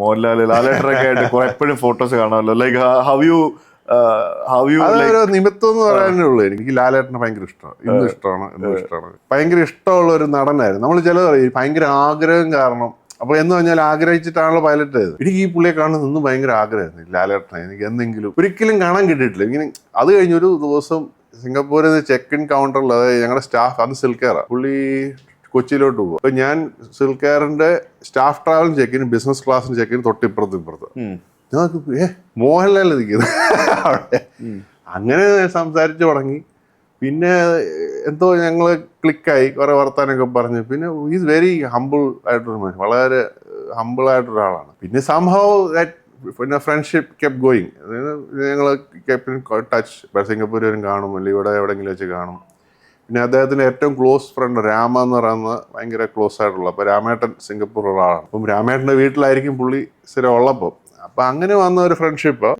മോഹൻലാൽ ലാലേട്ടനൊക്കെ ആയിട്ട് കുറെ എപ്പോഴും ഫോട്ടോസ് കാണാമല്ലോ. Like how you how you അതൊരു നിമിത്തം എന്ന് പറയാനേ ഉള്ളൂ. എനിക്ക് ലാലേട്ടനെ ഭയങ്കര ഇഷ്ടമാണ്. ഇന്നും ഇഷ്ടമാണ് എന്നും ഇഷ്ടമാണ്. ഭയങ്കര ഇഷ്ടമുള്ള ഒരു നടനായിരുന്നു. നമ്മൾ ചിലത് പറയും ഭയങ്കര ആഗ്രഹം കാരണം. അപ്പൊ എന്ന് പറഞ്ഞാൽ ആഗ്രഹിച്ചിട്ടാണല്ലോ പൈലറ്റ് ആയത് എനിക്ക് ഈ പുള്ളിയെ കാണുന്ന ഇന്നും ഭയങ്കര ആഗ്രഹമായിരുന്നു. ലാലേട്ടനെ എനിക്ക് എന്തെങ്കിലും ഒരിക്കലും കാണാൻ കിട്ടിയിട്ടില്ല. ഇങ്ങനെ അത് കഴിഞ്ഞൊരു ദിവസം സിംഗപ്പൂരിൽ നിന്ന് ചെക്ക് ഇൻ കൗണ്ടറിൽ അതായത് ഞങ്ങളുടെ സ്റ്റാഫ് അന്ന് സിൽക്കേറ പുള്ളി കൊച്ചിയിലോട്ട് പോകും അപ്പൊ ഞാൻ സിൽക്കെയറിന്റെ സ്റ്റാഫ് ട്രാവൽ ചെക്കിന് ബിസിനസ് ക്ലാസ്സിന് ചെക്കിന് തൊട്ടിപ്പുറത്ത് ഇപ്പുറത്ത്. ഞങ്ങൾക്ക് ഏ മോഹൻലാൽ നിൽക്കുന്നത് അവിടെ. അങ്ങനെ സംസാരിച്ചു തുടങ്ങി. പിന്നെ എന്തോ ഞങ്ങൾ ക്ലിക്കായി കുറെ വർത്താനൊക്കെ പറഞ്ഞു. പിന്നെ ഈസ് വെരി ഹമ്പിൾ ആയിട്ടൊരു മനുഷ്യൻ വളരെ ഹമ്പിൾ ആയിട്ടൊരാളാണ് പിന്നെ സംഭവം പിന്നെ ഫ്രണ്ട്ഷിപ്പ് കെപ് ഗോയിങ് ഞങ്ങൾ കെപ്പിൻ ടച്ച് സിംഗപ്പൂർ വരും കാണും അല്ലെങ്കിൽ ഇവിടെ എവിടെയെങ്കിലും വെച്ച് കാണും. പിന്നെ അദ്ദേഹത്തിന്റെ ഏറ്റവും ക്ലോസ് ഫ്രണ്ട് രാമ എന്ന് പറയുന്നത് ഭയങ്കര ക്ലോസ് ആയിട്ടുള്ള അപ്പൊ രാമേട്ടൻ സിംഗപ്പൂർ ആളാണ്. അപ്പം രാമേട്ടന്റെ വീട്ടിലായിരിക്കും പുള്ളി സ്ഥിരം ഉള്ളപ്പം. അപ്പൊ അങ്ങനെ വന്ന ഒരു ഫ്രണ്ട്ഷിപ്പ്